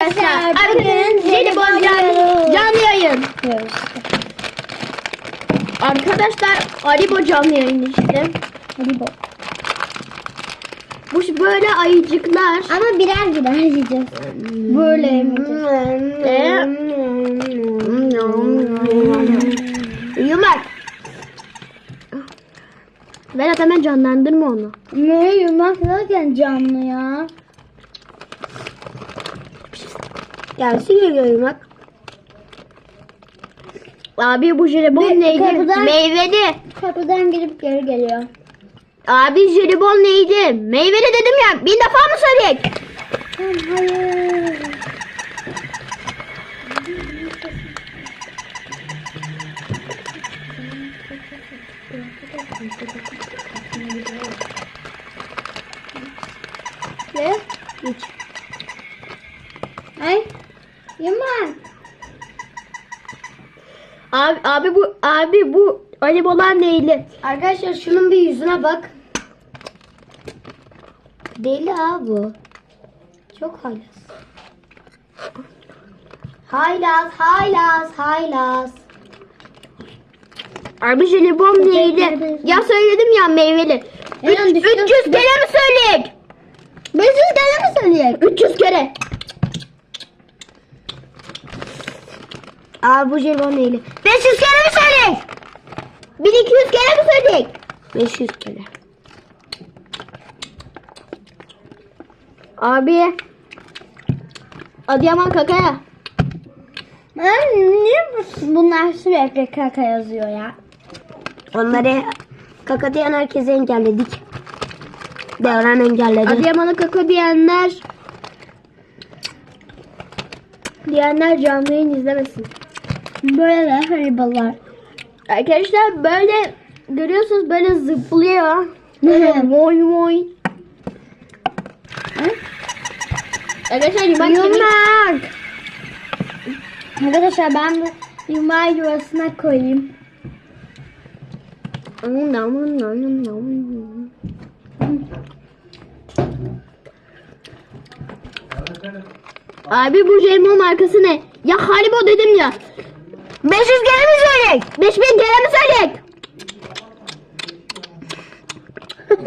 Arkadaşlar Bugün jelibon canlı, canlı yayın. Arkadaşlar Haribo canlı yayın işte. Haribo. Bu böyle ayıcıklar. Ama birer birer yiyeceğiz. Böyle yemeyeceğiz. Yumak. Berat hemen canlandırma onu. Ne yumak zaten canlı ya. Gelsin geliyor yumak. Abi bu jelibon Ve neydi? kapıdan- Meyveli. Kapıdan girip geri geliyor. Abi jelibon neydi? Meyveli dedim ya. Bir defa mı söyleyek? Hayır. Ne? Hiç. Ay. Yumak. Abi, abi bu bu haribolar neyli? Arkadaşlar şunun bir yüzüne bak. Deli ha bu. Çok haylaz. Haylaz, haylaz, haylaz. Abi jelibon neyli? Ya söyledim ya meyveli. Üç, Eren düştü. 300 kere mi söyleyek? 500 tane mi söyleyecek? 300 kere. Abi bu jelibon neyli? 500 kere mi söyleyek? 1200 kere mi söyleyek? 500 kere. Abi. Adıyaman kakaya. Ben niye bu- bunlar sürekli kaka yazıyor ya? Onları kaka diyen herkese engelledik. Devran engelledi. Adıyaman'a kaka diyenler diyenler canlı yayın izlemesin. Böyle haribolar. Arkadaşlar böyle görüyorsunuz böyle zıplıyor. Böyle voy voy. Arkadaşlar yumak. Yumak. Arkadaşlar ben bu yumağı yuvasına koyayım. Abi bu jelibon markası ne? Ya Haribo dedim ya. 500 kere mi söyleyek? 5000 kere mi söyleyek?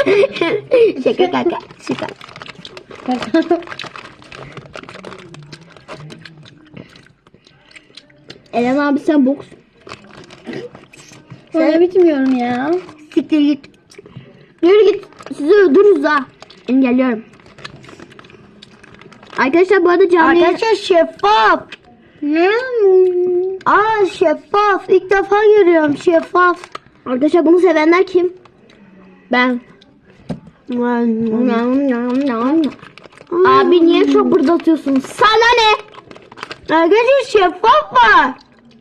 şaka kaka. Şaka. Eren abi sen boks. Böyle bitmiyorum ya. Siktir git. Yürü git. Sizi öldürürüz ha. Engelliyorum. Arkadaşlar bu arada canlı Arkadaşlar şeffaf. Ne? Aa şeffaf. İlk defa görüyorum şeffaf. Arkadaşlar bunu sevenler kim? Ben. Abi niye çok atıyorsun? Sana ne? Arkadaşlar şeffaf var.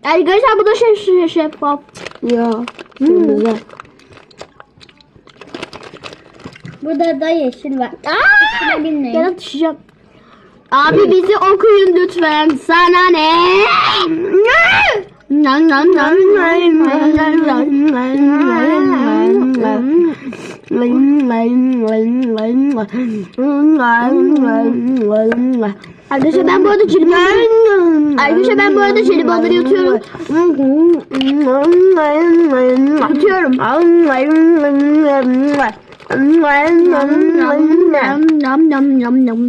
Arkadaşlar bu da şey, şey şeffaf. Ya. Güzel. Burada da yeşil var. Aa! Gel düşeceğim. Abi bizi okuyun lütfen. Sana ne? Arkadaşlar ben bu arada jelibon Arkadaşlar ben bu arada jelibonları yutuyorum. Yutuyorum. Nam nam nam nam nam.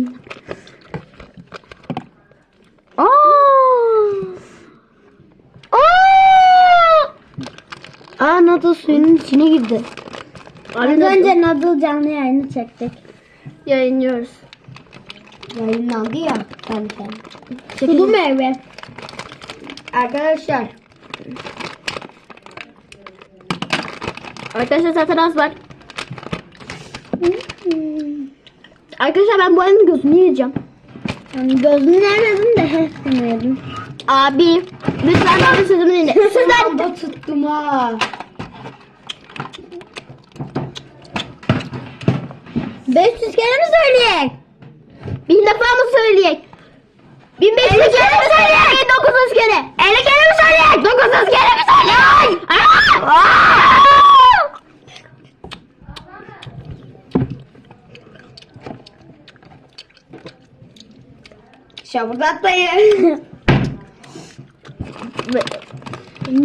Aa! Aa! Aa Nada suyunun içine girdi. Az önce Nadal canlı yayını çektik. Yayınlıyoruz. Yayınlandı ya. Ben sen. Çekelim. Sulu meyve. Arkadaşlar. Arkadaşlar zaten az var. Arkadaşlar ben bu ayının gözünü yiyeceğim. Yani gözünü yemedim de hepsini yedim. Abi lütfen bana sözümü dinle. Sizler da tuttum ha. Beş yüz kere mi söyleyek? Bin defa mı söyleyek? 1500 kere mi söyleyek? 900 kere. 50 kere mi söyleyek? 900 kere mi söyleyek? Aa!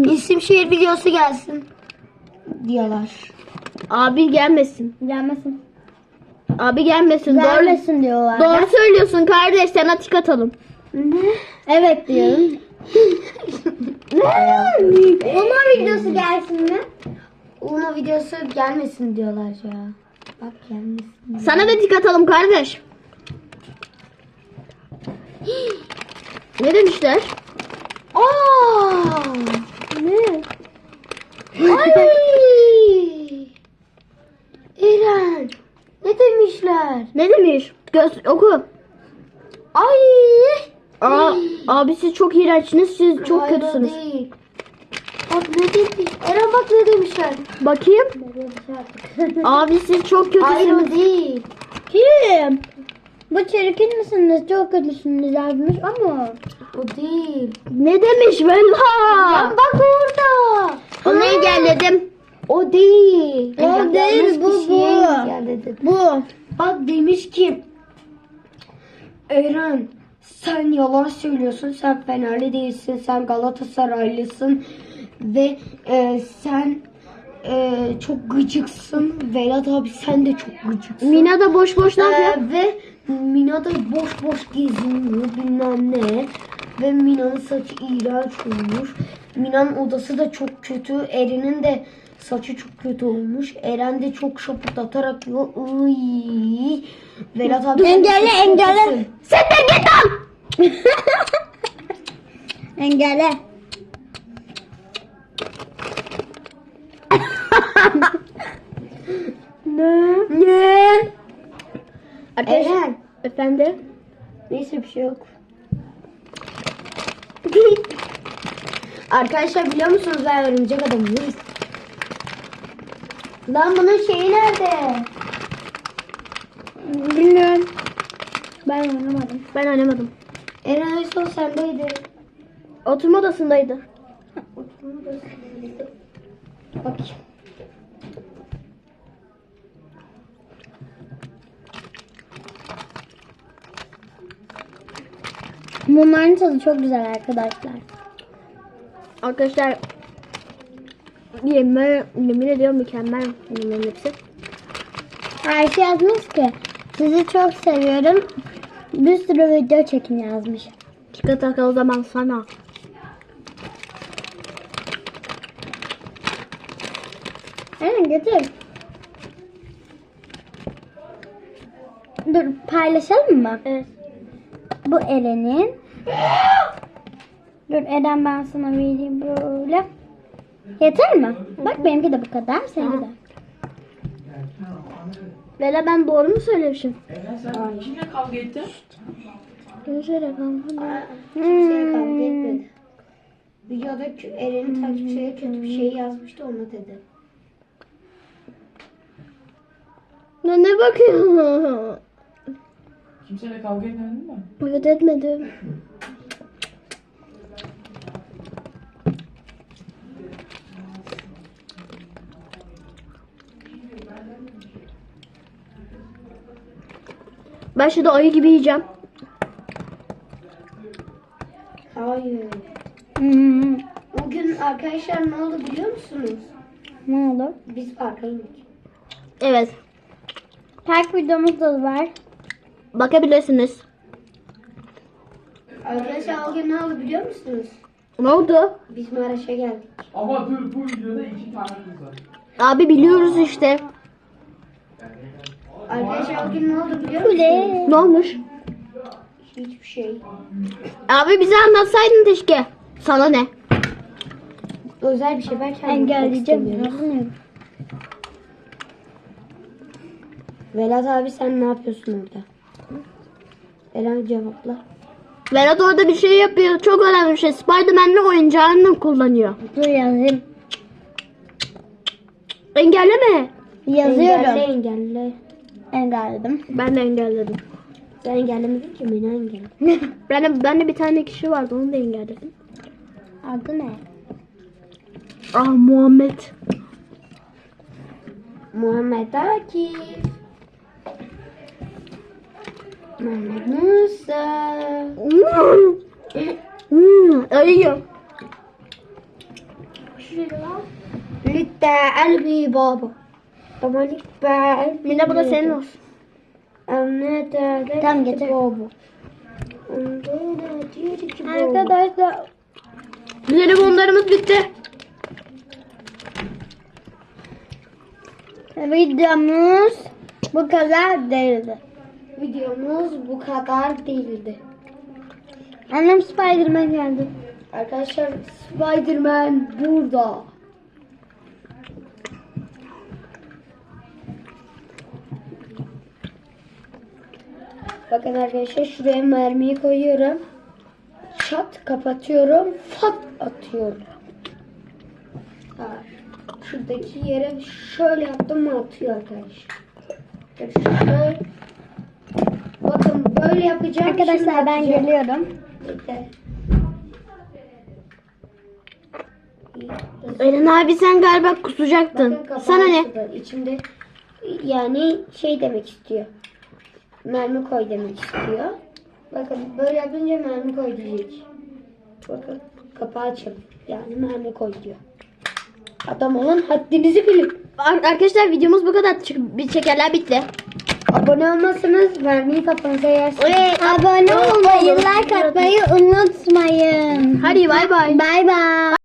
İsim şehir videosu gelsin. Diyorlar. Abi gelmesin. Gelmesin. Abi gelmesin. Doğru, Gelmesin diyorlar. doğru söylüyorsun kardeş. Sana tik atalım. Evet diyorum. Uno videosu gelsin mi? Uno videosu gelmesin diyorlar ya. Bak gelmesin. Sana da tik atalım kardeş. ne demişler? Aa! Ne? Ay! Eren! Ne demişler? Ne demiş? Göz oku. Ay! Aa, abi siz çok iğrençsiniz. Siz çok Hayır, kötüsünüz. değil. Bak ne demiş? Eren bak ne demişler. Bakayım. Abi siz çok Hayır kötüsünüz. o değil. Kim? Bu çirkin misiniz? Çok kötüsünüz yazmış ama. O değil. Ne demiş Bella? Ya bak orada. Onu engelledim. O değil. O değil, bu, bu. Engelledi. Bu. Bak demiş ki Eren sen yalan söylüyorsun. Sen Fenerli değilsin. Sen Galatasaraylısın. Ve e, sen e, çok gıcıksın. Velat abi sen de çok gıcıksın. Mina da boş boş ne yapıyor? Ee, ve Mina da boş boş geziniyor bilmem ne. Ve Mina'nın saçı iğrenç olmuş. Mina'nın odası da çok kötü. Eren'in de saçı çok kötü olmuş. Eren de çok şapırdatarak yiyor. Iy. Velat abi Engelle, engelle. Sen de git lan. Engelle. Ne? Ne? Arkadaşlar. Eren. Efendim? Neyse bir şey yok. Arkadaşlar biliyor musunuz ben örümcek adamım. Lan bunun şeyi nerede? Bilmiyorum. Ben oynamadım. Ben oynamadım. En son sendeydi. Oturma odasındaydı. Bakayım. Bunların tadı çok güzel arkadaşlar. Arkadaşlar yemin, yemin ediyorum mükemmel bunların hepsi. Ayşe yazmış ki sizi çok seviyorum. Bir sürü video çekin yazmış. Çikolata o zaman sana. Eren getir. Dur paylaşalım mı? Evet. Bu Eren'in. Dur Eren ben sana vereyim böyle. Yeter mi? Bak benimki de bu kadar. Seninki de. Vela ben doğru mu söylemişim? Sen kimle kavga ettin? Gözlere kalmadı. Kimseye kavga etmedi. Videoda Eren'in takipçileri kötü bir şey yazmıştı onu dedi. Ne, ne bakıyorsun? Kimseyle kavga etmedin mi? Evet etmedim. Ben şurada ayı gibi yiyeceğim. Hayır. Hmm. O gün arkadaşlar ne oldu biliyor musunuz? Ne oldu? Biz parka indik. Evet. Park videomuz da var. Bakabilirsiniz. Arkadaşlar o gün ne oldu biliyor musunuz? Ne oldu? Biz Maraş'a geldik. Ama dur bu videoda iki tane kız var. Abi biliyoruz işte. Arkadaşlar o gün ne oldu biliyor musunuz? Ne olmuş? Hiçbir şey. Abi bize anlatsaydın keşke. Sana ne? Özel bir şey ben kendim Engelleyeceğim. Velat abi sen ne yapıyorsun orada? Eren cevapla. Berat orada bir şey yapıyor. Çok önemli bir şey. Spiderman'le oyuncağını kullanıyor. Dur yazayım. Engelleme. Yazıyorum. Engelle engelle. Engelledim. Ben de engelledim. Sen engellemedin ki beni engelle. Ben de, ben de bir tane kişi vardı onu da engelledim. Adı ne? Ah Muhammed. Muhammed Akif. Musa. Hmm, arıyor. Lütte elbi baba. Baba lütte Mina bu da senin olsun. Anne de Tamam, getir. Ki baba. Arkadaşlar Telefonlarımız bitti. videomuz bu kadar değildi. Videomuz bu kadar değildi. Annem Spiderman geldi. Arkadaşlar Spiderman burada. Bakın arkadaşlar şuraya mermiyi koyuyorum. Çat kapatıyorum. Fat atıyorum. Şuradaki yere şöyle yaptım mı atıyor arkadaşlar. Şöyle. Bakın böyle yapacağım. Arkadaşlar ben atacağım. geliyorum. Bekle. Eren abi sen galiba kusacaktın. Bakın Sana ne? İçinde yani şey demek istiyor. Mermi koy demek istiyor. Bakın böyle yapınca mermi koy diyecek. Bakın kapağı açın. Yani mermi koy diyor. Adam olun haddinizi bilin. Ar- Arkadaşlar videomuz bu kadar. Çünkü bir çekerler bitti. Abone olmazsanız mermiyi kafanıza yersiniz. Abone olmayı, like atmayı unutmayın. Hadi bay bay. Bay bay.